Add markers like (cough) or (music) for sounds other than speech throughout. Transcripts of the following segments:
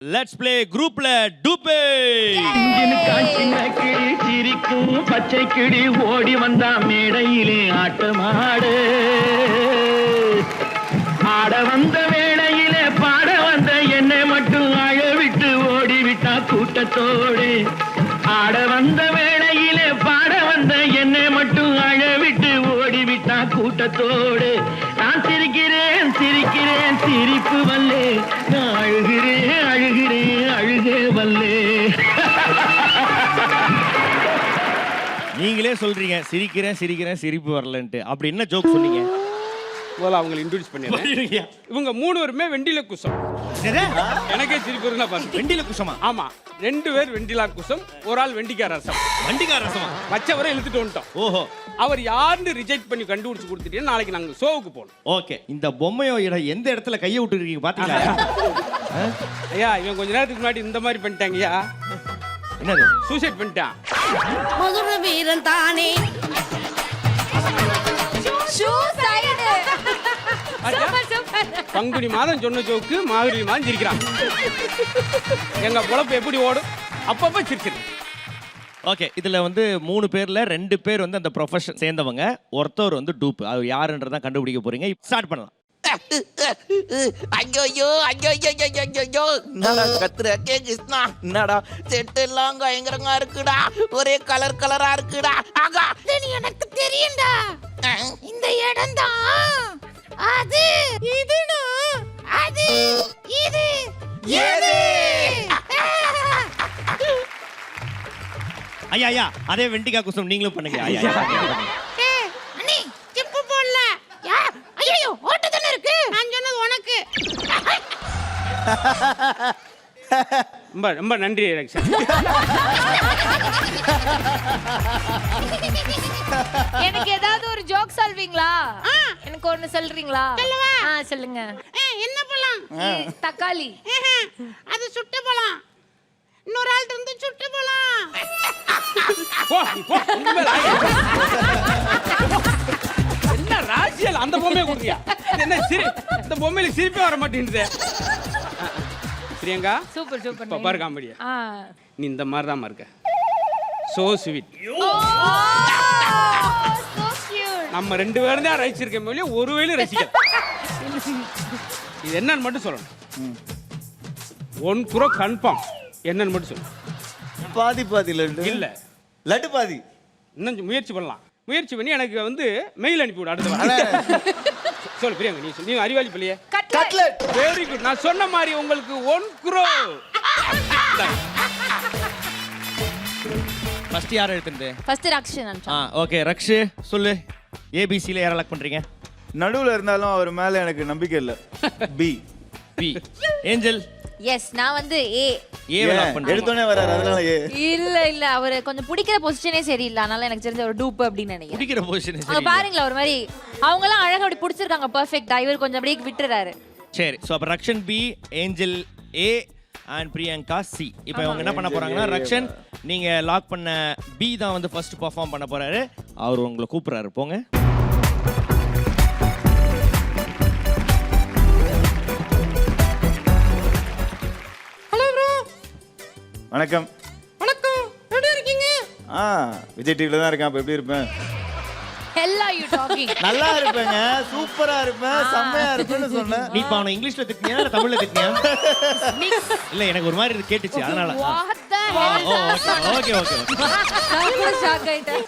Let's play குரூப்ல டூபே கிளி சிரிக்கும் பச்சை கிளி ஓடி வந்தா மேடையிலே ஆட்டமாடு. ஆட வந்த வேளையிலே பாட வந்த என்னை மட்டும் அழ விட்டு ஓடி விட்டா கூட்டத்தோடு. ஆட வந்த வேளையிலே பாட வந்த என்னை மட்டும் அழ விட்டு ஓடி விட்டா கூட்டத்தோடு. நான் சிரிக்கிறேன் சிரிக்கிறேன் சிரிப்பு வல்லே நான் அழுகிறேன். நீங்களே சொல்றீங்க சிரிக்கிறேன் சிரிக்கிறேன் சிரிப்பு வரலன்ட்டு. அப்படி என்ன ஜோக் சொன்னீங்க? முதல்ல அவங்களை இன்ட்ரடியூஸ் பண்ணிடுறேன். இவங்க மூணு பேருமே வெண்டில குசம் எனக்கே சிரிப்பு வருதுன்னா பாத்து வெண்டில குஷமா ஆமா. ரெண்டு பேர் வெண்டிலா குசம் ஒரு ஆள் வெண்டிக்கார ரசம். வண்டிக்கார ரசமா? வச்சவரை இழுத்துட்டு வந்துட்டோம். ஓஹோ. அவர் யாருன்னு ரிஜெக்ட் பண்ணி கண்டுபிடிச்சு கொடுத்துட்டு நாளைக்கு நாங்க ஷோவுக்கு போகணும். ஓகே. இந்த பொம்மையோட எந்த இடத்துல கையை விட்டுருக்கீங்க பாத்தீங்களா? ஐயா இவன் கொஞ்ச நேரத்துக்கு முன்னாடி இந்த மாதிரி பண்ணிட்டாங்கய்யா. என்னது? சூசைட் பண்ணிட்டான். வீரன் தானே. பங்குனி மாதம் சொன்ன ஜோக்கு மாகுரி மாதம் சிரிக்கிறான் எங்க பொழப்பு எப்படி ஓடும்? அப்பப்ப சிரிச்சிரு. ஓகே இதுல வந்து மூணு பேர்ல ரெண்டு பேர் வந்து அந்த ப்ரொஃபஷன் சேர்ந்தவங்க. ஒருத்தர் வந்து டூப் அது யாருன்றதான் கண்டுபிடிக்க போறீங்க. ஸ்டார்ட் பண்ணலாம். ஐயோ ஐயோ ஐயோ ஐயோ ஐயோ ஐயோ என்னடா கத்துற கே. கிருஷ்ணா. என்னடா? செட்டு எல்லாம் பயங்கரமா இருக்குடா. ஒரே கலர் கலரா இருக்குடா. ஆகா. எனக்கு தெரியும்டா. இந்த இடம் தான் அது இதுடா. அது இது ஏது? ஐயா ஐயா அதே வெண்டிகா குசம் நீங்களும் பண்ணுங்க. ஐயா ஐயா, ஐயா. ஏய், அண்ணி சிப்பு போடல யா ஐயோ ஓட்ட தானே இருக்கு நான் சொன்னது உனக்கு ரொம்ப ரொம்ப நன்றி எலெக்ஷன் எனக்கு ஏதாவது ஒரு ஜோக் சொல்வீங்களா? எனக்கு ஒண்ணு சொல்றீங்களா? ஆ சொல்லுங்க. என்ன பழம் தக்காளி. அது சுட்ட பழம் இன்னொரு ஆள் இருந்து சுட்ட பழம். என்ன ராசியல் அந்த பொம்மையை கொடுத்தியா என்ன சிரி இந்த பொம்மையில சிரிப்பே வர மாட்டேங்குது பிரியங்கா? சூப்பர் இப்ப சூப்பர் பாரு காமெடியா ஆ. நீ இந்த மாதிரி தான் இருக்க சோ ஸ்வீட் நம்ம ரெண்டு பேரும் தான் ரசிச்சிருக்க மொழியே ஒரு வேலையும் ரசிக்கல. இது என்னன்னு மட்டும் சொல்லணும். ஒன் குரோ கன்ஃபார்ம் என்னன்னு மட்டும் சொல்லு. பாதி பாதி லட்டு. இல்ல. லட்டு பாதி. இன்னும் முயற்சி பண்ணலாம். முயற்சி பண்ணி எனக்கு வந்து மெயில் அனுப்பி விடு அடுத்த வாரம். சொல்லு பிரியங்க நீ சொல்லு. நீ அறிவாளி பிள்ளையே. கட்லெட். வெரி குட் நான் சொன்ன மாதிரி உங்களுக்கு ஒன் குரோ ஃபர்ஸ்ட் யார் எடுத்துட்டு ஃபர்ஸ்ட் ரக்ஷன் ஆ ஓகே ரக்ஷு சொல்லு. ஏபிசியில் யாரை லாக் பண்றீங்க? நடுவுல இருந்தாலும் அவர் மேல எனக்கு நம்பிக்கை இல்ல. பி பி ஏஞ்சல் எஸ் நான் வந்து ஏ வராரு அதனால ஏ இல்ல இல்ல அவரு கொஞ்சம் பிடிக்கிற பொசிஷனே சரியில்லை. அதனால எனக்கு தெரிஞ்ச ஒரு டூப் அப்படின்னு நினைக்கிறேன். பொசிஷன் அங்க பாருங்களேன் ஒரு மாதிரி அவங்க எல்லாம் அழகா அப்படி பிடிச்சிருக்காங்க பெர்ஃபெக்ட்டா இவர் கொஞ்சம் அப்படியே விட்டுறாரு. சரி ஸோ அப்போ Rakshan B Angel A and Priyanka C இப்போ இவங்க என்ன பண்ண போறாங்கன்னா ரக்ஷன் நீங்க லாக் பண்ண பி தான் வந்து ஃபர்ஸ்ட் பெர்ஃபார்ம் பண்ண போறாரு. அவர் உங்களை கூப்பிடுறாரு. போங்க. வணக்கம். வணக்கம். எப்படி இருக்கீங்க? ஆ விஜய் டிவில தான் இருக்கேன். அப்ப எப்படி இருப்பேன்? ஹெல்லா யூ டாக்கிங் நல்லா இருப்பேங்க. சூப்பரா இருப்பேன். செம்மையா இருப்பேன்னு சொன்னேன். நீ இப்போ அவனை இங்கிலீஷ்ல திட்டினியா இல்லை தமிழ்ல திட்டினியா? இல்ல எனக்கு ஒரு மாதிரி இது கேட்டுச்சு அதனால. ஓகே ஓகே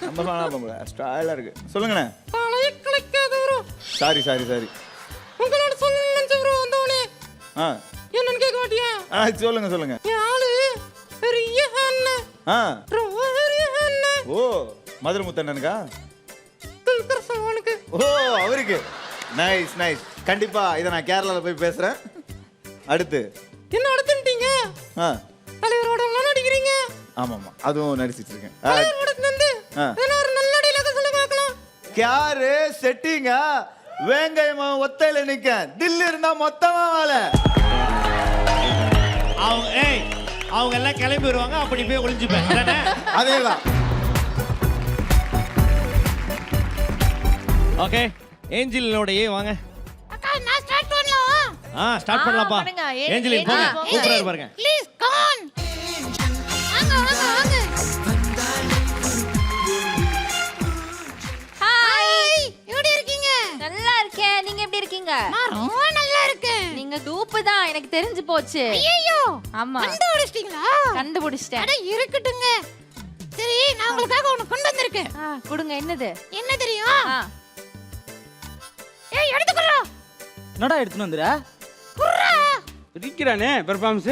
நம்ம பண்ணா போங்க ஸ்டைலா இருக்கு. சொல்லுங்கண்ணே. பழைய கிளைக்காத ப்ரோ சாரி சாரி சாரி. உங்களோட சொல்லணும்னு ப்ரோ ஆ. என்னன்னு கேட்க மாட்டியா? ஆ சொல்லுங்க சொல்லுங்க. ஓ மதுரை முத்தண்ணனுக்கா? ஓ அவருக்கு. நைஸ் நைஸ் கண்டிப்பா இதை நான் கேரளால போய் பேசுறேன். அடுத்து. என்ன அடுத்துட்டீங்க ஆ. தலைவரோட நடிக்கிறீங்க. ஆமாமா அதுவும் நடிச்சிட்டு இருக்கேன் கியாரு செட்டிங்க? வேங்காயமா ஒத்தையில நிக்க தில்லு இருந்தா மொத்தமா வேலை. அவங்க ஏய் அவங்க எல்லாம் கிளம்பி வருவாங்க அப்படி போய் ஒளிஞ்சுப்பேன் அதானே? அதேதான். ஓகே ஏஞ்சலோட ஏ வாங்க. அக்கா நான் ஸ்டார்ட் பண்ணலாம்? ஆ ஸ்டார்ட் பண்ணலாம்ப்பா. ஏஞ்சலின் போங்க. கூப்பிடுறாரு பாருங்க. ப்ளீஸ் கம் வாங்க வாங்க வாங்க. ஹாய் எப்படி இருக்கீங்க? நல்லா இருக்கேன். நீங்க எப்படி இருக்கீங்க? நீங்க டூப்பு தான் எனக்கு தெரிஞ்சு போச்சு. ஐயோ ஆமா. கண்டுபிடிச்சிட்டீங்களா கண்டுபிடிச்சிட்டேன் அட இருக்கட்டுங்க. சரி நான் உங்களுக்காக ஒண்ணு கொண்டு வந்திருக்கேன். ஆ, கொடுங்க என்னது? என்ன தெரியும்? ஆ, ஏய் எடுத்துக்கறா என்னடா எடுத்துன்னு வந்துற குர்ரா. இருக்கிறானே பெர்ஃபார்மன்ஸ்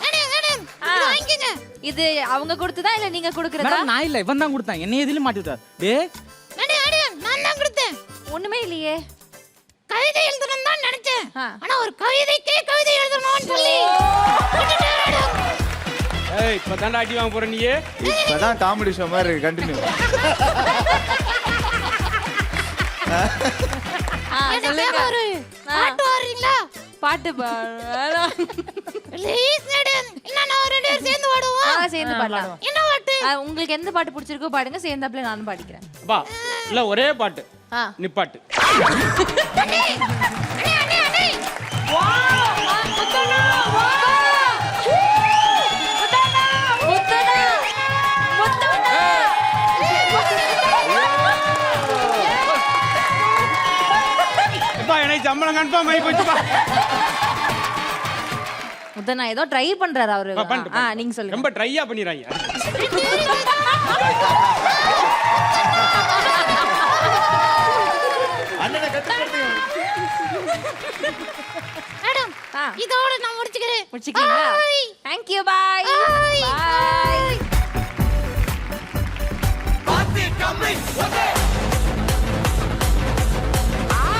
அடே அடே ஆ. வாங்கிங்க இது அவங்க கொடுத்ததா இல்ல நீங்க கொடுக்கறதா? மேடம் நான் இல்ல இவன் தான் கொடுத்தான். என்னை எதிலும் மாட்டி விட்டார். டே அடே அடே நான் தான் கொடுத்தேன். ஒண்ணுமே இல்லையே. கவிதை எழுதணும்னு தான் நினைச்சேன். ஆ. ஆனா ஒரு கவிதைக்கே கவிதை எழுதணும்னு சொல்லி. ஏய் இப்போ தாண்டா அடி வாங்க போற நீயே? இப்பதான் காமெடி ஷோ மாதிரி இருக்கு கண்டினியூ ஆ, எனக்காக சொல்லுங்க. ஒரு ஆ. பாட்டு பாடுறீங்களா? பாட்டு பாடு ப்ளீஸ் மேடம் இல்ல நான் ஒரு ரெண்டு பேரும் சேர்ந்து ஆ, பாடுவோம் சேர்ந்து பாடலாம். என்ன பாட்டு? ஆ, உங்களுக்கு எந்த பாட்டு பிடிச்சிருக்கோ பாடுங்க சேர்ந்தாப்புல நானும் பாடிக்கிறேன். அப்பா இல்ல ஒரே பாட்டு. ஆ நிப்பாட்டு. சம்பளம் கன்ஃபார்ம் ஆகி போச்சுப்பா முத்தனா ஏதோ ட்ரை பண்றாரு அவரு. நீங்க சொல்லுங்க. ரொம்ப ட்ரையா பண்ணிடுறாங்க (laughs) மேடம் ஆ. இதோட நான் முடிச்சுக்கிறேன் முடிச்சுக்கீங்களா Bye. Thank you bye Bye. Bye கம்மி